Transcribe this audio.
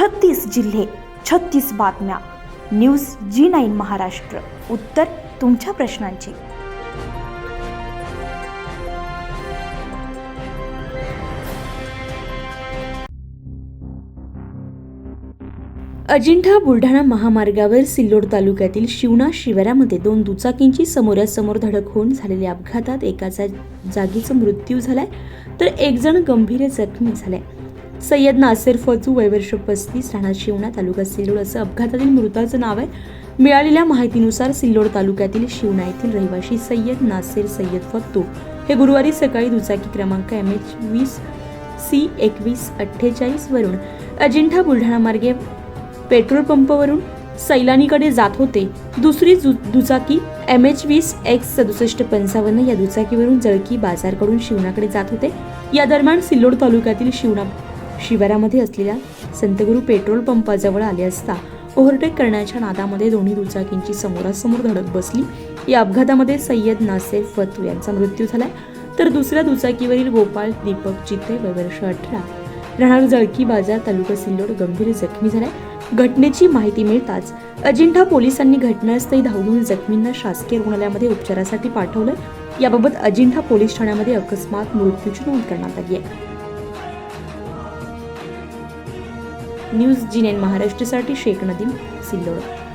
छत्तीस जिल्हे छत्तीस बातम्या. News G nine Maharashtra. उत्तर तुमच्या प्रश्नांची. अजिंठा बुलढाणा महामार्गावर सिल्लोड तालुक्यातील शिवणा शिवारामध्ये दोन दुचाकींची समोरासमोर धडक होऊन झालेल्या अपघातात एकाचा जागीचा मृत्यू झालाय तर एक जण गंभीर जखमी झालाय. सय्यद नासेर फजू वयवर्ष पस्तीस राहणार शिवणा तालुका सिल्लोड. असं अपघातातील मृताचं नाव आहे. मिळालेल्या माहितीनुसार सिल्लोड तालुक्यातील शिवणा येथील रहिवाशी सय्यद नासेर सय्यद फत्तू हे गुरुवारी सकाळी दुचाकी क्रमांक एम एच वीस सी एकवीस अठ्ठेचाळीस वरून अजिंठा बुलढाणा मार्गे पेट्रोल पंपवरून सैलानीकडे जात होते. दुसरी जु दुचाकी एम एच वीस एक्स सदुसष्ट पंचावन्न या दुचाकीवरून जळकी बाजारकडून शिवणाकडे जात होते. या दरम्यान सिल्लोड तालुक्यातील शिवणा शिवारामध्ये असलेल्या संतगुरू पेट्रोल पंपाजवळ आले असता ओव्हरटेक करण्याच्या नादामध्ये दोन्ही दुचाकींची समोरासमोर धडक बसली. या अपघातामध्ये सय्यद नासेर फतू यांचा मृत्यू झाला तर दुसऱ्या दुचाकीवरील गोपाळ दीपक चित्ते वयवर्ष अठरा राहणार जळकी बाजार तालुका सिल्लोड गंभीर जखमी झालाय. घटनेची माहिती मिळताच अजिंठा पोलिसांनी घटनास्थळी धावून जखमींना शासकीय रुग्णालयामध्ये उपचारासाठी पाठवलं याबाबत अजिंठा पोलीस ठाण्यामध्ये अकस्मात मृत्यूची नोंद करण्यात आली आहे. न्यूज जिनेन महाराष्ट्रासाठी शेख नदीम सिल्लोड.